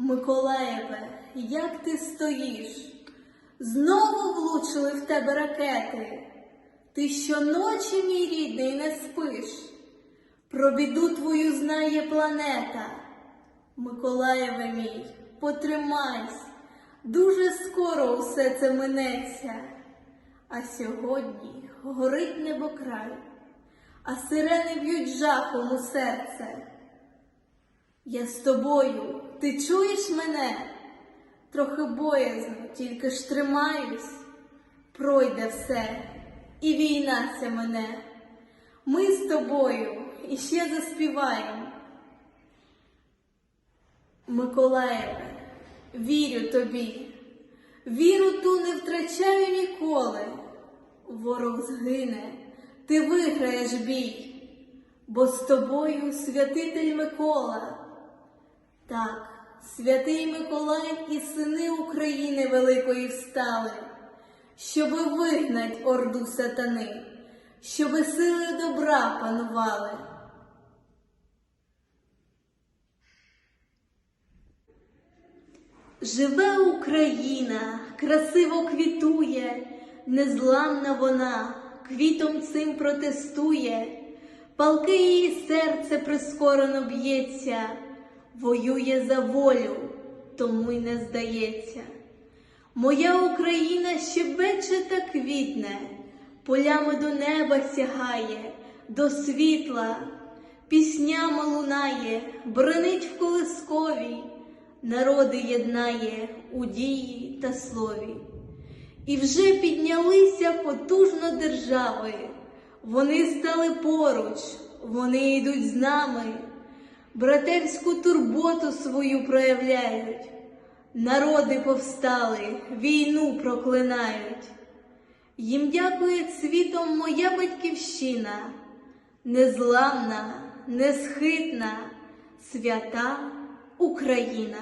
Миколаєве, як ти стоїш? Знову влучили в тебе ракети. Ти щоночі, мій рідний, не спиш. Про біду твою знає планета. Миколаєве мій, потримайся, дуже скоро усе це минеться. А сьогодні горить небокрай, а сирени б'ють жахом у серце. Я з тобою, ти чуєш мене? Трохи боязно, тільки ж тримаюсь, пройде все, і війна ця мене. Ми з тобою іще заспіваємо. Миколаєве, вірю тобі, віру ту не втрачаю ніколи. Ворог згине, ти виграєш бій, бо з тобою святитель Микола. Так, святий Миколай і сини України Великої встали, щоби вигнать орду сатани, щоби сили добра панували. Живе Україна, красиво квітує, незламна вона, квітом цим протестує, палке її серце прискорено б'ється, воює за волю, тому й не здається. Моя Україна щебече та квітне, полями до неба сягає, до світла, піснями лунає, бренить в колисковій народи єднає у дії та слові. І вже піднялися потужно держави, вони стали поруч, вони йдуть з нами, братерську турботу свою проявляють, народи повстали, війну проклинають. Їм дякує світом моя батьківщина, незламна, несхитна, свята Україна.